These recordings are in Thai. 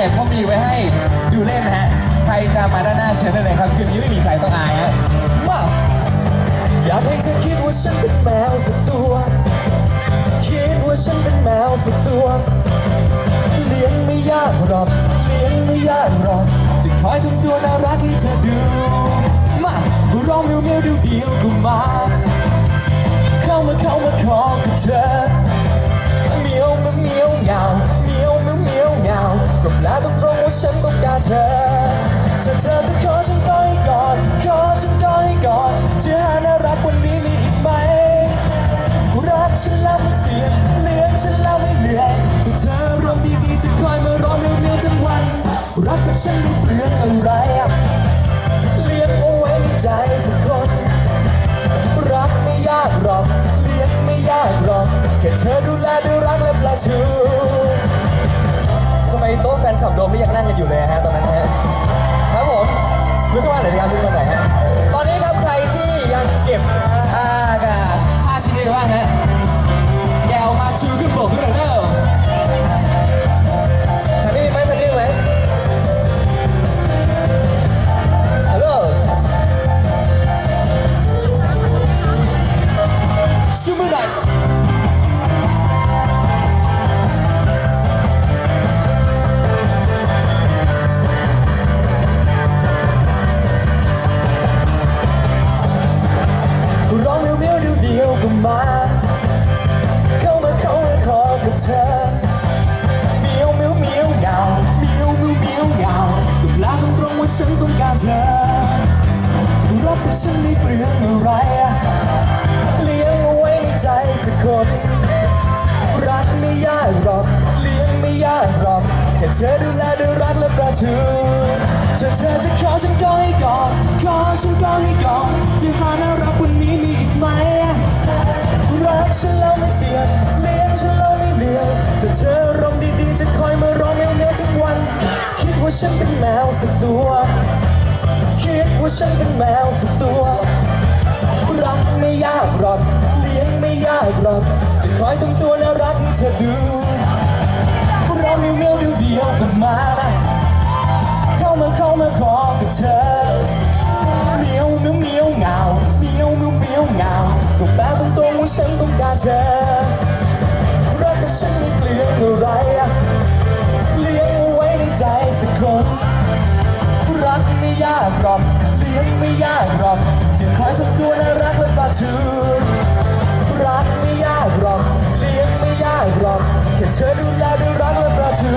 เนี่ยเขามีไว้ให้ดูเล่นนะฮะ ใครจะมาด้านหน้าเชิญได้เลยครับ คืนนี้ไม่มีใครต้องอายฮะมาอยากให้เธอคิดว่าฉันเป็นแมวสักตัว คิดว่าฉันเป็นแมวสักตัว เลี้ยงไม่ยากหรอก เลี้ยงไม่ยากหรอกจะคอยทำตัวน่ารักให้เธอดู มาร้องเมียวเมียวเดียวเดียวก็มา ธอถ้าเธอจะขอฉันก็ให้ก่อนขอฉันก็ให้ก่อนจะหาน่ารักวันนี้มีอีกไหมรักฉันแล้วไม่เสียเลี้ยงฉันแล้วไม่เหนื่อยถ้าเธอรมดีๆจะคอยมารอเร็วๆทั้งวัน รักกับฉันไม่เปลืองอะไรเลี้ยงเอาไว้ในใจสักคนรักไม่ยากหรอกเลี้ยงไม่ยากหรอกแค่เธอดูแลด้วยรักและปลาทู โต๊ะแฟนคลับโดมไม่ยังนั่งกันอยู่เลยฮะตอนนั้นฮะครับผมลุกขึ้นมาหน่อยสิครับลุกขึ้นมาหน่อยฮะ ฉันต้องการเธอรักกับฉันไม่เปลืองอะไรเลี้ยงเอาไว้ในใจสักคนรักไม่ยากหรอกเลี้ยงไม่ยากหรอกแค่เธอดูแลด้วยรักและประทูถ้าเธอจะขอฉันก็ให้ก่อนขอฉันก็ให้ก่อนจะหาน่ารักวันนี้มีอีกไหมรักฉันแล้วไม่เสียเลี้ยงฉันแล้วไม่เหนื่อยถ้าเธอรมดีๆจะคอยมา ว่าฉันเป็นแมวสักตัว คิดว่าฉันเป็นแมวสักตัวรักไม่ยากหรอกเลี้ยงไม่ยากหรอกจะคอยทำตัวน่ารักให้เธอดูเราเมียวเมียวเดียวเดียวกันมา เข้ามาเข้ามาขอกับเธอเมียวเมียวเมียวเงาเมียวเมียวเมียวเงาก็แปลตรงๆว่าฉันต้องการเธอรักกับฉันไม่เปลือง ยากหรอกเลี้ยงไม่ยากหรอกเดี๋ยวคอยทำตัวน่ารักและปลาทูรักไม่ยากหรอกเลี้ยงไม่ยากหรอกแค่เธอดูแลด้วยรักและปลาทู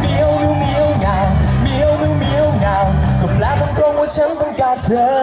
เมียวเมียวเมียวเงาเมียวเมียวเมียวเงาก็แปลตรงๆว่าฉันต้องการเธอ